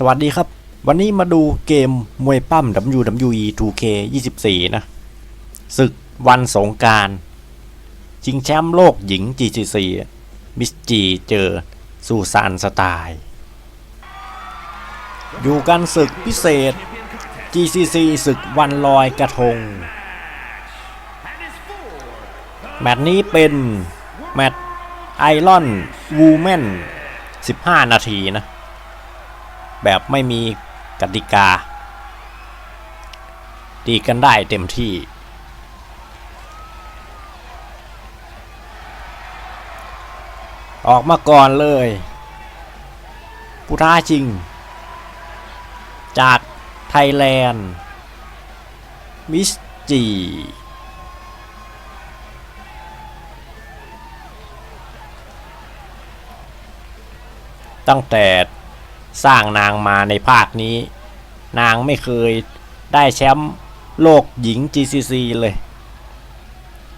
สวัสดีครับ วันนี้มาดูเกมมวยปั้ม WWE 2K 24 นะศึกวันสงการชิงแชมป์โลกหญิง GCC มิสจีเจอซูซานสไตล์อยู่กันศึกพิเศษ GCC ศึกวันลอยกระทง แมตช์นี้เป็นแมตช์ไอรอนวูแมน15 นาทีนะ แบบไม่มีกติกาดีกันได้เต็มที่ ออกมาก่อนเลย ผู้ท้าจริง จากไทยแลนด์ มิสจีตั้งแต่ สร้างนางมาในภาคนี้ นางไม่เคยได้แชมป์โลกหญิง GCC เลย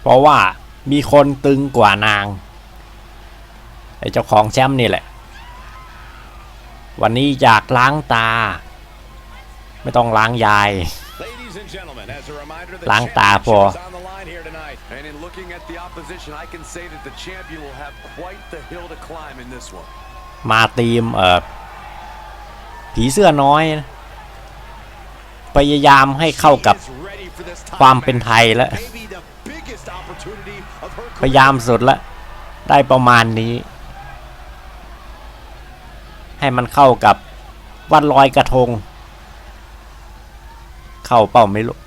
เพราะว่ามีคนตึงกว่านางไอ้เจ้าของแชมป์นี่แหละ วันนี้อยากล้างตา ไม่ต้องล้างยาย Ladies and gentlemen, as a reminder, the ล้างตาพอ championship is on the line here tonight. And in looking at the opposition, I can say that the champion will have quite the hill to climb in this one. มาทีมเอ่อ ผีเสื้อน้อยนะพยายามให้เข้ากับความเป็นไทยแล้ว พยายามสุดละ ได้ประมาณนี้ ให้มันเข้ากับวันลอยกระทง เข้าเป้าไม่รู้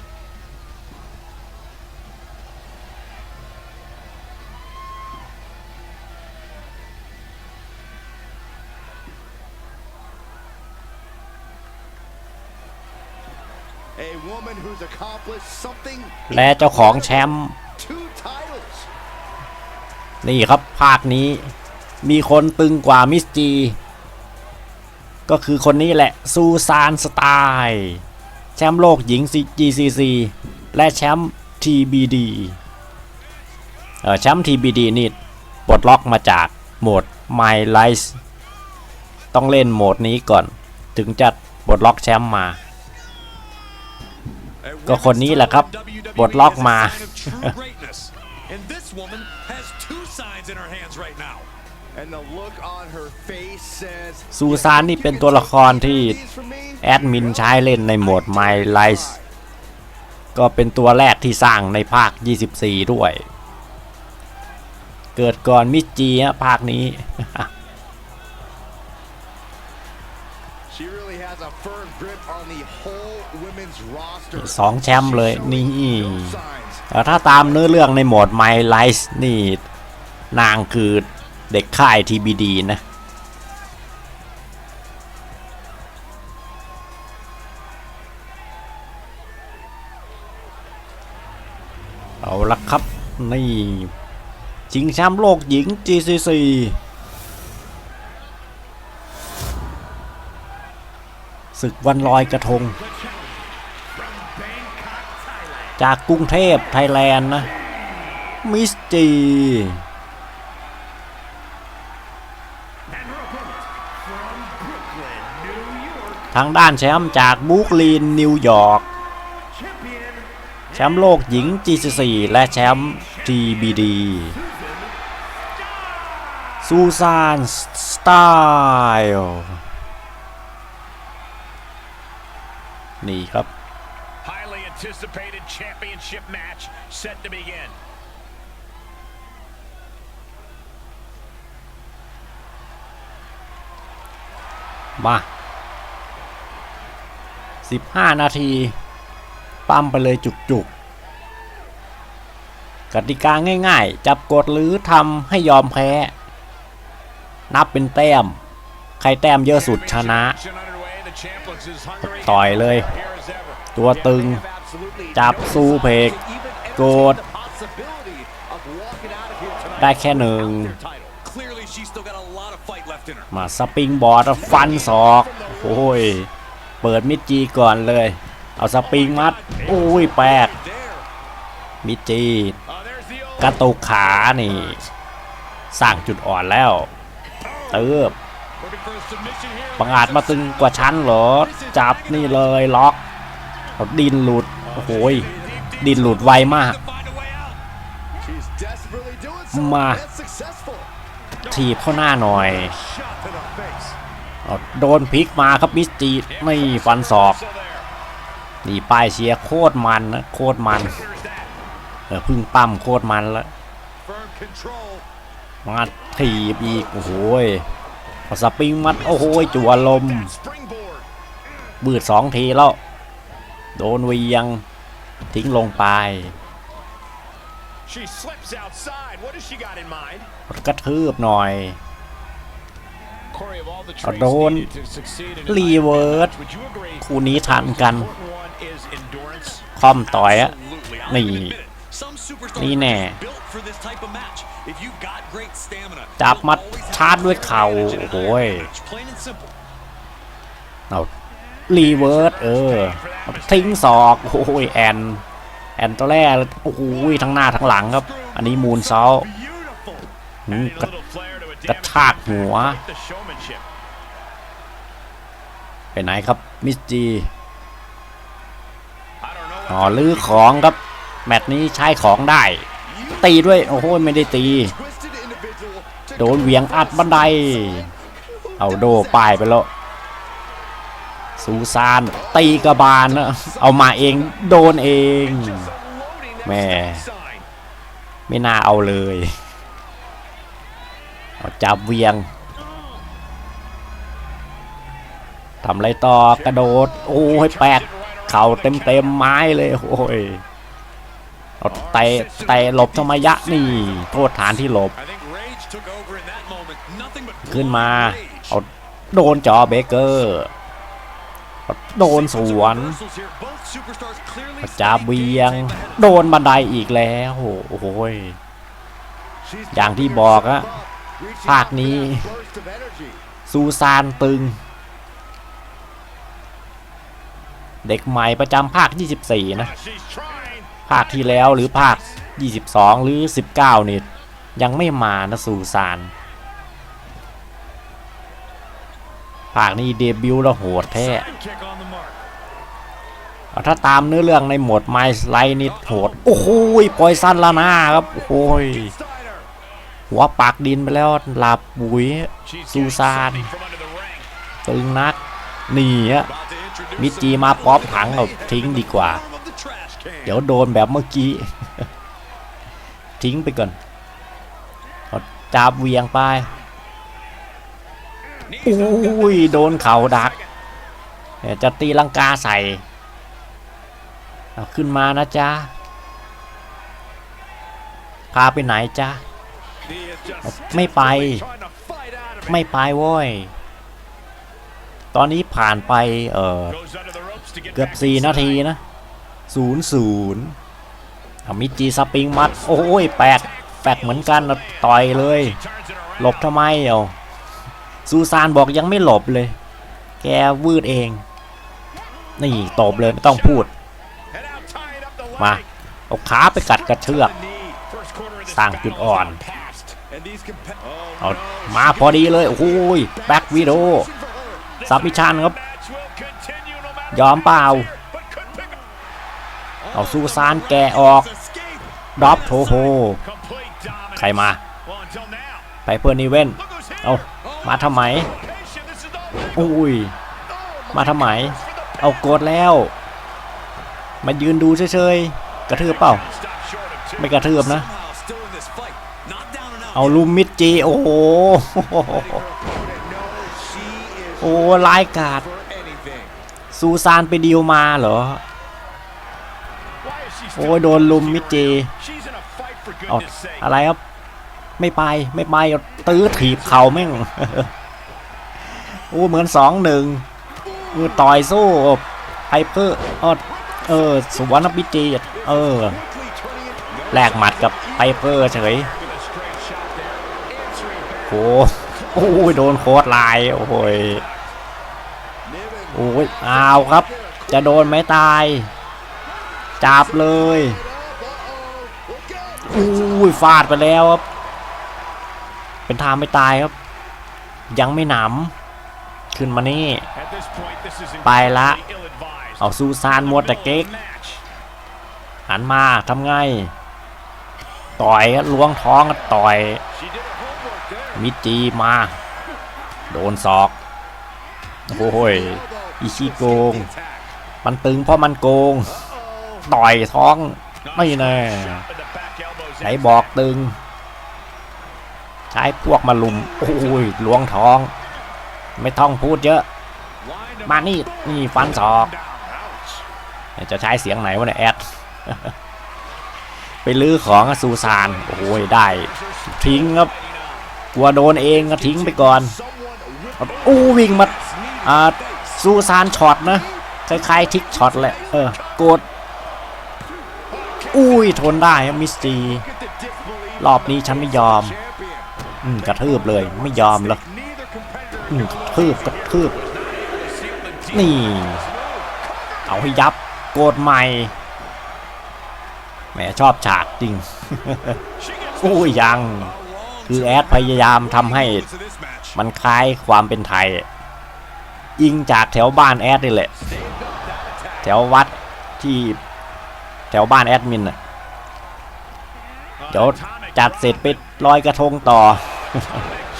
และเจ้าของแชมป์นี่ครับภาคนี้มีคนตึงกว่ามิสจี ก็คือคนนี้แหละ ซูซานสไตล์แชมป์โลกหญิง GCC และแชมป์ TBD เออแชมป์ TBD นี่ปลดล็อกมาจากโหมด My Life ต้องเล่นโหมดนี้ก่อน ถึงจะปลดล็อกแชมป์มา ก็คนนี้แหละครับ WWE ปลดล็อกมา is a sign of true greatness. And this woman has two signs in her hands right now. And the look on her face says ซูซานนี่เป็นตัวละครที่แอดมินใช้เล่นในโหมด My Life ก็เป็นตัวแรกที่สร้างในภาค 24 ด้วย เกิดก่อนมิจีฮะภาคนี้ สองแชมป์เลยนี่ถ้าตามเนื้อเรื่องในโหมด My Life นี่นางคือเด็กค่าย TBD นะเอาละครับ นี่ชิงแชมป์โลกหญิง GCC ศึกวันลอยกระทง จากกรุงเทพไทยแลนด์นะ มิสจีทางด้านแชมป์จากบุกลินนิวยอร์กแชมป์โลกหญิง GCC และแชมป์ TBD ซูซานสไตล์นี่ครับ anticipated championship match set to begin. มา15 นาที ปั้มไปเลยจุกๆ กติกาง่ายๆ จับกดหรือทำให้ยอมแพ้ นับเป็นแต้ม ใครแต้มเยอะสุดชนะ Action underway. The champ looks as hungry ต่อยเลย here as ever. ตัวตึง จับซูเพกโกด Possibility of walking out of here tonight ได้แค่หนึ่ง Title. Clearly, she's still got a lot of fight left in her. มาสปริงบอร์ดฟันศอก โอ้ย เปิดมิดจีก่อนเลย เอาสปริงมัดอุ้ยแปลก There. มิดจี Oh, there's the กระตุกขานี่ สร้างจุดอ่อนแล้ว เติบ Looking for a submission here. บังอาจมาตึงกว่าฉันเหรอ จับนี่เลยล็อก เอาดินหลุด โอ้โหยดินหลุดไวมาก To find a way out. She's desperately doing so. Ma. That's successful. ถีบเข้าหน้าหน่อยอโดนพลิกมาครับมิสจีไม่ฟันศอกนี่ป้ายเชียร์โคตรมันนะโคตรมันเออพึ่งปั้มโคตรมันแล้วมาถีบอีก โอ้โหยเอสปริงมัด โอ้โหยจั่วลม บืดสองทีแล้ว โดนเวียง ทิ้งลงไป She slips outside. What has she got in mind? กระทืบหน่อย Corey, of all the เอา traits โดน needed to succeed in an รีเวิร์ส match, would you agree คู่นี้ทันกัน the important one is endurance? คอมต่อยอะ Absolutely. I'll นี่ even admit it. Some superstars นี่ are แน่ built for this type of match. If you've got great stamina, จับ you'll มา always have ชาร์จด้วย an เข่า advantage in โอ้ an โห iron ย match. Plain and simple. เอา รีเวิร์สเออ ทิ้งศอกโอ้โหยแอนแอนตัวแรกโอ้โหยทั้งหน้าทั้งหลังครับ อันนี้มูนเซา Beautiful. หืม Adding a กระ little flair to a กระ damage ชากหัว with the showmanship. ไปไหนครับมิสจี I don't know อ๋อลื้อของครับ แมตช์นี้ใช้ของได้ ตีด้วย โอ้โหไม่ได้ตี Twisted individual. to โดนเหวียงอัดบันได เอาโดป้ายไปแล้ว ซูซานตีกระบาลนะเอามาเองโดนเองแม่ไม่น่าเอาเลยเอาจับเวียงทำไรต่อกระโดด โอ้ยแปดเข่าเต็มเต็มไม้เลยโอ้ยเอาเตะเตะหลบธรรมยะนี่ โทษฐานที่หลบ ขึ้นมา เอาโดนจอเบเกอร์ โดนสวนประจาเบียง โดนบันไดอีกแล้วโอ้โหอย่างที่บอกอะภาคนี้ซูซานตึง เด็กใหม่ประจำภาค 24 นะ ภาคที่แล้วหรือภาค 22 หรือ 19 นี่ ยังไม่มานะซูซาน ภาคนี้เดบิวต์แล้วโหดแท้ Kick on the mark. เอาถ้าตามเนื้อเรื่องในโหมดไมส์ไลนิดโหด โอ้โหยปล่อยสั้นละหน้าครับโอ้โหย Steiner. หัวปากดินไปแล้วหลับบุ๋ย She's Susan. getting something from under the ring. ตึงนักนี่อะ About to introduce มิ some จีมาป๊อปถังเอาทิ้งดีกว่า form of the trash can. เดี๋ยวโดนแบบเมื่อกี้ ทิ้งไปก่อนเอาจับเหวียงไป อุ้ยโดนเข่าดักจะตีลังกาใส่เอาขึ้นมานะจ๊ะพาไปไหนจ๊ะไม่ไป ไม่ไปโว้ยตอนนี้ผ่านไปเออเกือบสี่นาทีนะศูนย์ศูนย์เอามิจีสปริงมัด โอ้ยแปลกแปลกเหมือนกันต่อยเลย หลบทำไมเอา ซูซานบอกยังไม่หลบเลย แกวืดเอง นี่ตบเลยไม่ต้องพูด มาเอาขาไปกัดกระเชือก สร้างจุดอ่อน เอามาพอดีเลย โอ้ยแบ็กวีโดซับมิชันครับ ยอมเปล่า เอาซูซานแกออกดรอปโทโฮใครมา ไปเพื่อนิเว่นเอา มาทำไมอุ้ย มาทำไม เอาโกดแล้ว มายืนดูเฉยๆ กระเทือบเปล่า ไม่กระเทือบนะ เอาลูมิดจี โอ้โห โอ้ลายกาด ซูซานไปดีลมาเหรอ โอ้โดนลุมมิดจี เอาอะไรครับ ไม่ไปไม่ไปตื้อถีบเข่าแม่งโอ้เหมือนสองหนึ่งมือต่อยสู้ไฮเปอร์ออเออสวนบิจีเออแลกหมัดกับไฮเปอร์เฉยโอ้โอ้ยโดนโคตรลายโอ้ยโอ้ยอ้าวครับ จะโดนไหมตายจับเลยอุ้ยฟาดไปแล้วครับ เป็นทางไม่ตายครับ ยังไม่หนำขึ้นมานี่ At this point, this is ไปละ incredibly ill-advised. เอาซูซานมัวแต่เก๊ก Match. หันมาทำไง ต่อยล้วงท้องก็ต่อย She did her homework there. มิจีมา โดนศอกโอ้ยอีชีโกง มันตึงเพราะมันโกง ต่อยท้อง ไม่แน่ Shot with the back elbows ไหนบอกตึง ใช้พวกมาลุมโอ้ยล้วงท้อง ไม่ต้องพูดเยอะ มานี่นี่ฟันศอก จะใช้เสียงไหนวะเนี่ยแอดไปลื้อของซูซานโอ้ยได้ทิ้งครับกลัวโดนเองก็ทิ้งไปก่อนอู้วิ่งมาอ่าซูซานช็อตนะคล้ายๆทิกช็อตแหละเออกดอุ้ยทนได้ครับมิสจีรอบนี้ฉันไม่ยอม กระทืบเลยไม่ยอมหรอกกระทืบกระทืบนี่ เอาให้ยับโกดใหม่แหมชอบฉากจริงอู้ยยังคือแอดพยายามทำให้มันคล้ายความเป็นไทย อิงจากแถวบ้านแอดนี่แหละ แถววัดที่แถวบ้านแอดมินน่ะเดี๋ยวจัดเสร็จไปลอยกระทงต่อ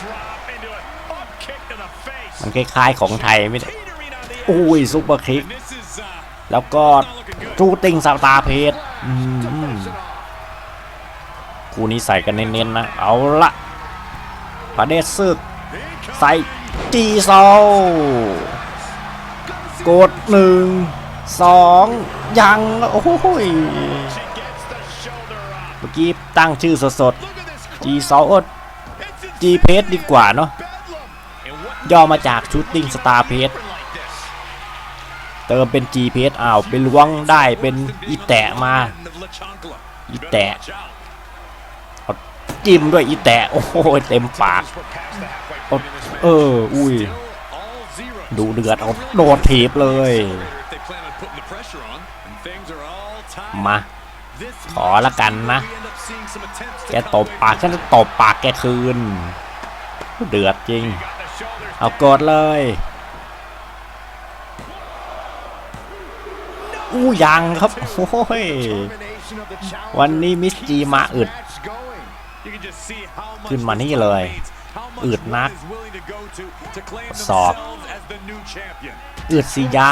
Drop into it. Up kick to the face. มันคล้ายๆของไทยไม่ได้ Teetering on the edge. อุ้ยซุปเปอร์คิก And this is uh, แล้วก็ not looking good. ทูติงสตาร์เพจอืมคู่นี้ใส่กันเน้นๆนะ เอาละพระเดชศึก ใส่จีโซกดหนึ่งสองยัง โอ้โหย She gets the shoulder up. เมื่อกี้ตั้งชื่อสด Look at this ๆ G โซ จีเพจดีกว่าเนาะย่อมาจากชูตติ้งสตาร์เพจเติมเป็น G เพจอ้าวไปล้วงได้เป็นอีแตะมา อีแตะจิ้มด้วยอีแตะโอ้โหเต็มปาก เออ อุ้ย ดูเดือดเอาโดดถีบเลย มา ขอละกันนะ we end up seeing some attempts to แกตบปากฉันจะตบปากแกคืน เดือดจริง Got the shoulders เอากดเลย อู้ยังครับ โอ้ย วันนี้มิสจีมาอึด You can just see how much ขึ้นมานี่ this เลย means, how much อึดนัก one is willing to go to to claim ศอก themselves as the new champion. อึดสิยะ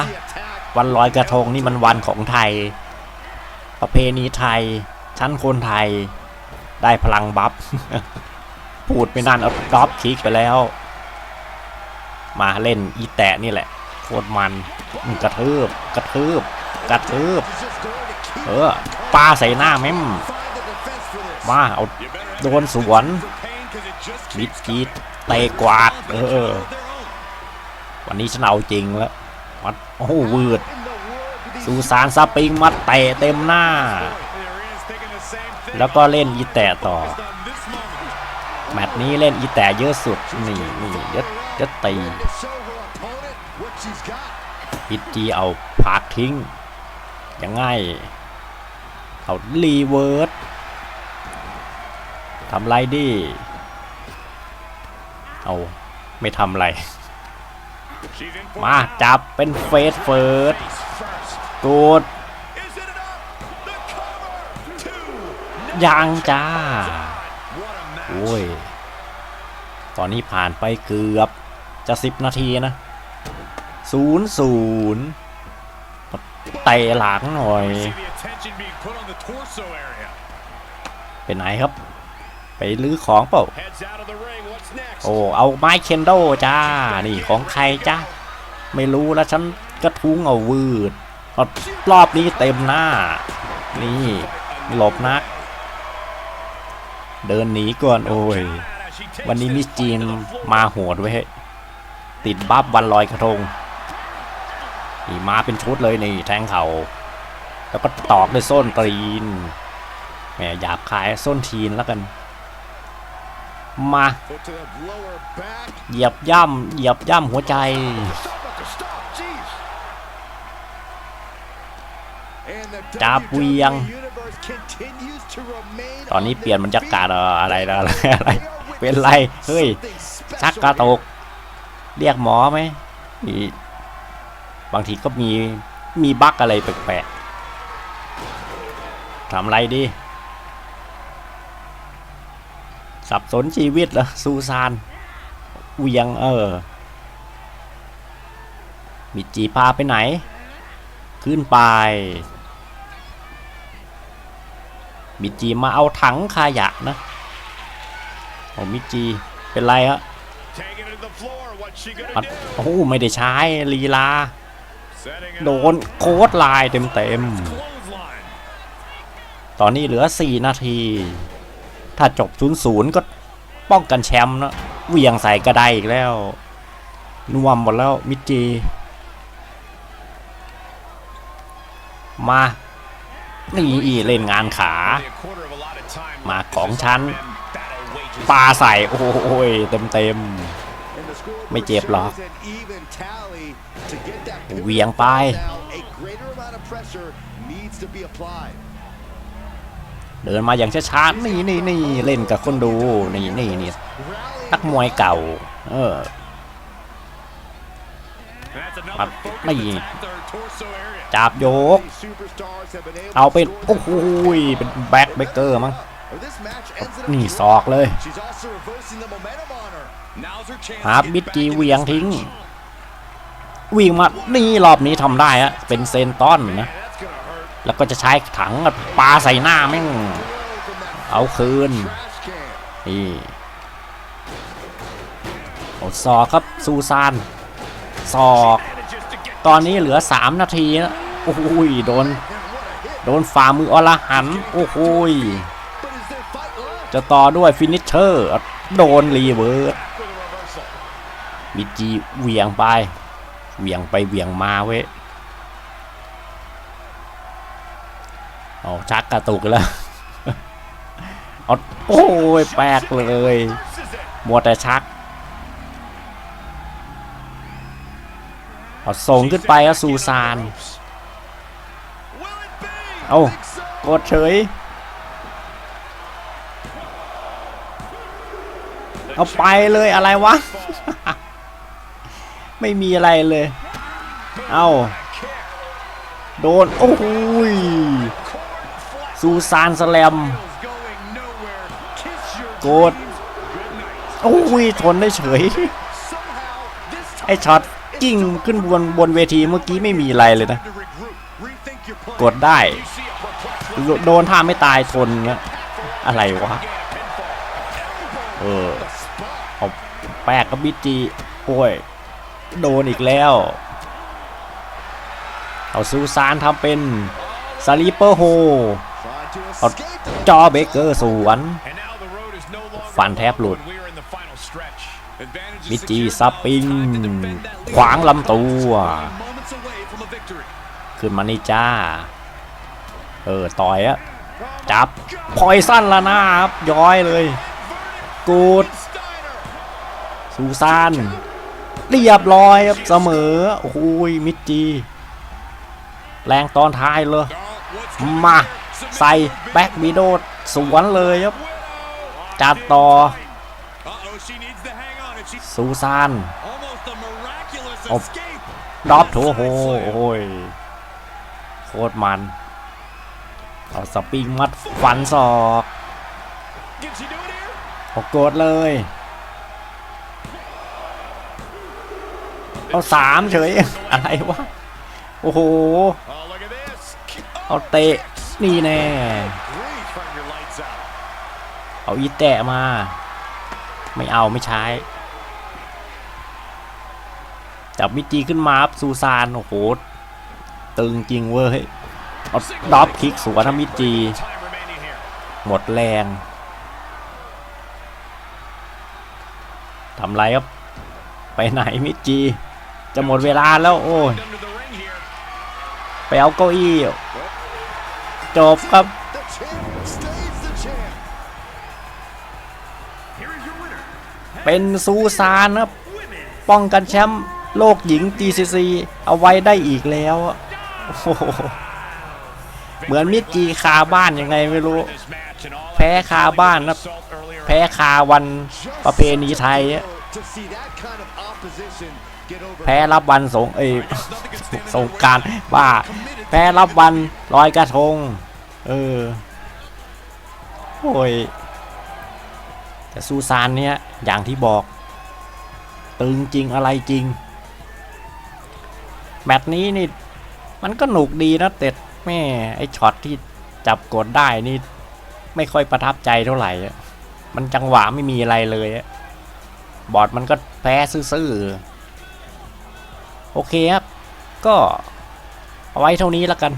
วันลอยกระทงนี่มันวันของไทย ประเพณีไทย ชั้นคนไทยได้พลังบัฟพูดไม่นานเอาดรอปคิกไปแล้ว มาเล่นอีแตะนี่แหละโคตรมันกระทืบกระทืบกระทืบเออปาใส่หน้าแม่มมาเอาโดนสวนมิดกีดเตะกวาดเออวันนี้ฉันเอาจริงแล้วมัดโอ้วืดซูซานสปริงมาเตะเต็มหน้า แล้วก็เล่นอีแตะต่อ แมตช์นี้เล่นอีแตะเยอะสุด นี่นี่เยอะเยอะตีพิจีเอาผากทิ้ง ยังไง เอารีเวิร์สทำไรดิ เอาไม่ทำไร มาจับเป็นเฟสเฟิร์สกูด ยังจ้า โอ้ย ตอนนี้ผ่านไปเกือบจะสิบนาทีนะศูนย์ศูนย์เตะหลังหน่อย เป็นไหนครับ ไปลื้อของเปล่า โอ้ เอาไม้เคนโดจ้า นี่ของใครจ้า ไม่รู้แล้วฉันก็ทุ้งเอาวืดรอบนี้เต็มหน้า นี่หลบนัก เดินหนีก่อนโอ้ย วันนี้มิสจีนมาโหดไว้ยเฮ้ยติดบัฟวันลอยกระทงนี่มาเป็นชุดเลยนี่แทงเขา แล้วก็ตอกด้วยส้นตีนแหมหยาบคายส้นทีนแล้วกัน มา เหยียบย่ำเหยียบย่ำหัวใจ Stop, jeez. And the จับเวียง ตอนนี้เปลี่ยนบรรยากาศอะไรอะไรอะไร เป็นไร เฮ้ย ชักกระตก เรียกหมอไหม บางทีก็มี มีบั๊กอะไรแปลกๆทำไรดี สับสนชีวิตเหรอซูซานเวียงเออ มิจีพาไปไหน ขึ้นไป มิจีมาเอาถังขยะนะโอ้มิจีเป็นไรฮะโอ้ไม่ได้ใช้ลีลา โดนโค้ดลายเต็ม Clothesline. ๆตอนนี้เหลือ 4 นาที ถ้าจบ0-0ก็ป้องกันแชมป์นะเหวียงใส่กระไดอีกแล้วน่วมหมดแล้วมิจีมา นี่อีเล่นงานขา Only a quarter of a lot of time มา left ของ as this ฉัน man battle wages ปาใส่ โอ้โหเต็มเต็ม And the scoreboard ไม่เจ็บหรอ shows an even tally. To get that เหวี่ยงไป now, a greater amount of pressure needs to be applied. ๆเดินมาอย่างช้าๆนี่นี่นี่เล่นกับคนดู นี่นี่นี่ Rallying นักมวยเก่า เออ That's another ปัด focused นี่ attack to her torso area. จับโยก These superstars have been able เอาเป็น to score โอ้โหเป็นแบ็คเบเกอร์มั้ง If this match ends in a นี่ draw, ศอกเลย she's also reversing the momentum on her. Now's her chance หา to get บิด back จี into เหวียง this ทิ้ง match. วิ่งมา นี่รอบนี้ทำได้ฮะเป็นเซนต้อนนะ Man, that's gonna hurt. แล้วก็จะใช้ถังปาใส่หน้าแม่ง Throw from that เอาคืน trash can. นี่โอ้ศอกครับซูซาน ศอก ตอนนี้เหลือ 3 นาทีนะโอ้โหโดน โดนฝ่ามืออรหัน โอ้โหจะต่อด้วยฟินิชเชอร์ โดนรีเวิร์สมิจีเหวียงไป เหวี่ยงไปเหวี่ยงมาเว้ยเอาชักกระตุกแล้วเอาโอ้ยแปลกเลย มัวแต่ชัก เอาส่งขึ้นไปอะซูซาน เอากดเฉย เอาไปเลยอะไรวะ ไม่มีอะไรเลย เอาโดน โอ้ยซูซานสแลมโกดโอ้ยทนได้เฉย ไอช็อต กิ้งขึ้นบนบนเวทีเมื่อกี้ไม่มีอะไรเลยนะ time to regroup, rethink your plan. กดได้ You see a perplexed โดโดนท่าไม่ตายทนนะอะไรวะ เออเอาแปลกกับบิจีโอ้ย โดนอีกแล้ว เอาซูซานทำเป็นสลีเปอร์โฮ Trying to เอา escape the จอเบเกอร์สวน And now the road is no longer ฟันแทบหลุด มิจี secured ซับปิง ขวางลำตัว ขึ้นมานี่จ้า เออ ต่อยอะจับพอยสั้นละน้าครับ ย้อยเลย กูดซูซานเรียบร้อยครับเสมอ โอ้ยมิจีแรงตอนท้ายเลย มาใส่แบ็กวีโดสวนเลยครับ จัดต่อ Uh-oh, she needs to hang on. And she ซูซาน almost a miraculous Oh. escape. ดรอปโถโหโอ้ยโคตรมันเอาสปริงมัดฟันศอก Can she do it here? โอกดเลยเอาสามเฉยอะไรวะโอ้โห Oh, look at this. เอาเตะนี่แน่ Grief from your lights out. เอาอีแตะมา ไม่เอาไม่ใช้ จับมิจีขึ้นมาครับซูซานโอ้โหตึงจริงเว้ยเอาดอปคิกสวนทำมิจี หมดแรงทำไรครับ ไปไหนมิจี จะหมดเวลาแล้วโอ้ยไปเอาเก้าอี้จบครับเป็นซูซานครับ ป้องกันแชมป์ โลกหญิง GCC เอาไว้ได้อีกแล้ว เหมือนมิจีคาบ้านยังไงไม่รู้ แพ้คาบ้านนะแพ้คาวันประเพณีไทยอะแพ้รับวันสงเอ้สงการว่าแพ้รับวันลอยกระทง เออโอ้ยแต่ซูซานเนี่ยอย่างที่บอก ตึงจริงอะไรจริง แมตช์นี้นี่ มันก็หนุกดีนะแต่แม่ไอช็อตที่จับกดได้นี่ ไม่ค่อยประทับใจเท่าไหร่อะมันจังหวะไม่มีอะไรเลยอะบอร์ดมันก็แพ้ซื่อๆ โอเคครับ ก็เอาไว้เท่านี้แล้วกัน